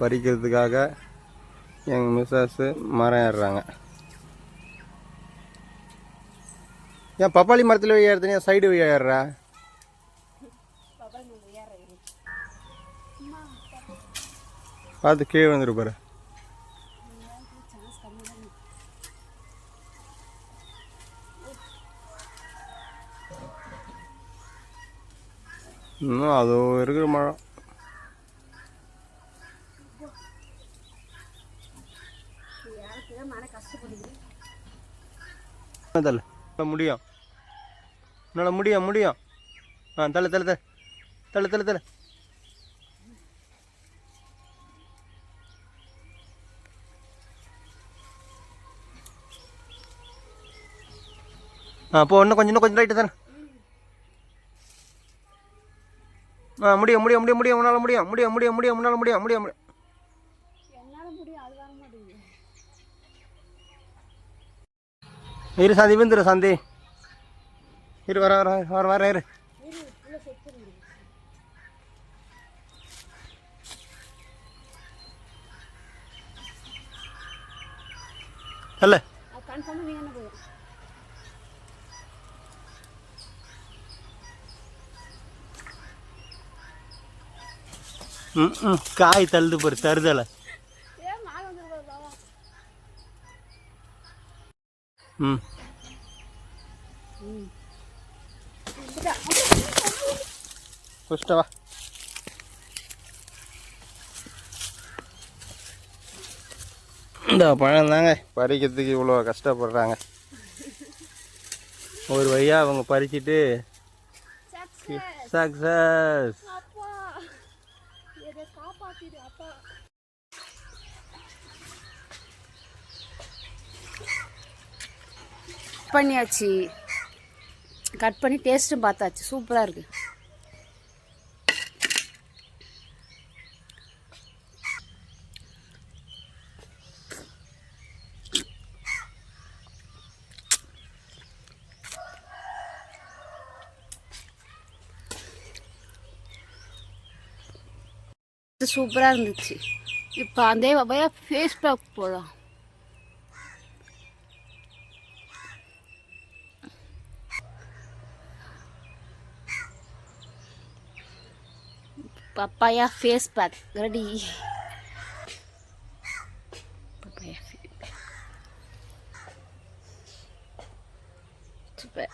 பறிக்கிறதுக்காக எங்கள் மிஸ்ஸஸ்ஸு மரம் ஏறுறாங்க. ஏன் பப்பாளி மரத்தில் வழி ஏறுறது ஏன் சைடு வழி ஏறுற? பார்த்து கீழே வந்துரு பாரு. இன்னும் அது இருக்கிற மரம் தள்ள. முடியும். உன்னால் முடியும் முடியும். ஆ தள்ள தள்ள தள்ள. தள்ள தள்ள தள்ள. ஆ போ இன்னும் கொஞ்சம் இன்னும் கொஞ்சம் ரைட்டு தானே ஆ முடியும் முடியும் முடியும் முடியும் உன்னால் முடியும். முடியும் முடியும் முடியும் உன்னால் முடியும் முடியும் முடியும் என்னால் முடியும் அது வர மாட்டேங்குது இரு சந்தி விந்துரு சந்தி. இரு வர வர வர வர இரு. இரு அல்ல ம் ம். காய் தள்ளுது பாரு தருதலை. ம் குஷ்ட வா இந்த பழம் தாங்க. பறிக்கிறதுக்கு இவ்வளோ கஷ்டப்படுறாங்க. ஒரு வழியாக அவங்க பறிச்சிட்டு சக்ஸஸ் பண்ணியாச்சு. கட் பண்ணி டேஸ்ட்டும் பார்த்தாச்சு. சூப்பராக இருக்கு. சூப்பராக இருந்துச்சு. இப்போ அதே வகையாக ஃபேஸ் பேக் போடலாம் papaya face pack ready papaya face pack coba.